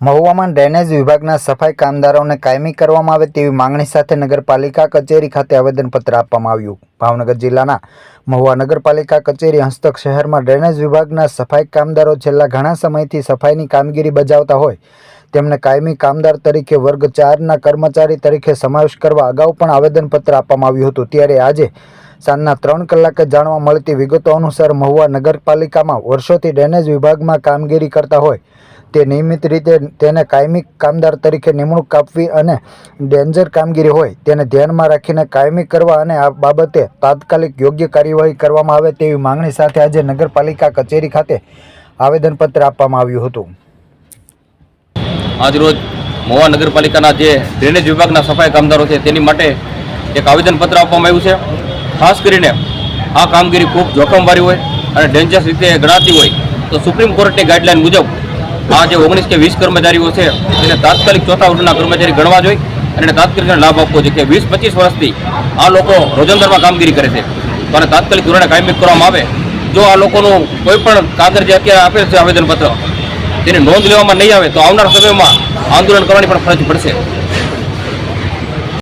મહુવામાં drainage વિભાગના સફાઈ કામદારોને કાયમી કરવામાં આવે તેવી માંગણી સાથે નગરપાલિકા કચેરી ખાતે આવેદનપત્ર આપવામાં આવ્યું. ભાવનગર જિલ્લાના મહુવા નગરપાલિકા કચેરી હસ્તક શહેરમાં ડ્રેનેજ વિભાગના સફાઈ કામદારો છેલ્લા ઘણા સમયથી સફાઈની કામગીરી બજાવતા હોય તેમને કાયમી કામદાર તરીકે વર્ગ ચારના કર્મચારી તરીકે સમાવેશ કરવા અગાઉ પણ આવેદનપત્ર આપવામાં આવ્યું હતું. ત્યારે આજે સાંજના ત્રણ કલાકે જાણવા મળતી વિગતો અનુસાર મહુવા નગરપાલિકામાં વર્ષોથી ડ્રેનેજ વિભાગમાં કામગીરી કરતા હોય તે નિયમિત રીતે તેને કાયમી કામદાર તરીકે નિમણૂક આપવી અને ડેન્જર કામગીરી હોય તેને ધ્યાનમાં રાખીને કાયમી કરવા અને આ બાબતે તાત્કાલિક યોગ્ય કાર્યવાહી કરવામાં આવે તેવી માંગણી સાથે આજે નગરપાલિકા કચેરી ખાતે આવેદનપત્ર આપવામાં આવ્યું હતું. આજરોજ મહુવા નગરપાલિકાના જે ડ્રેનેજ વિભાગના સફાઈ કામદારો છે, તેની માટે એક આવેદનપત્ર આપવામાં આવ્યું છે. ખાસ કરીને આ કામગીરી ખૂબ જોખમવાળી હોય અને ડેન્જરસ રીતે ગણાતી હોય તો સુપ્રીમ કોર્ટની ગાઈડલાઇન મુજબ આ જે ઓગણીસ કે વીસ કર્મચારીઓ છે, તેને તાત્કાલિક ચોથા વર્ગના કર્મચારી ગણવા જોઈએ અને એને તાત્કાલિક લાભ આપવો જોઈએ કે વીસ પચીસ વર્ષથી આ લોકો રોજંદરમાં કામગીરી કરે છે. આને તાત્કાલિક ધોરણે કાયમી કરવામાં આવે. જો આ લોકોનું કોઈ પણ કાગળ જે અત્યારે આપેલ છે આવેદનપત્ર તેની નોંધ લેવામાં નહીં આવે તો આવનાર સમયમાં આંદોલન કરવાની પણ ફરજ પડશે.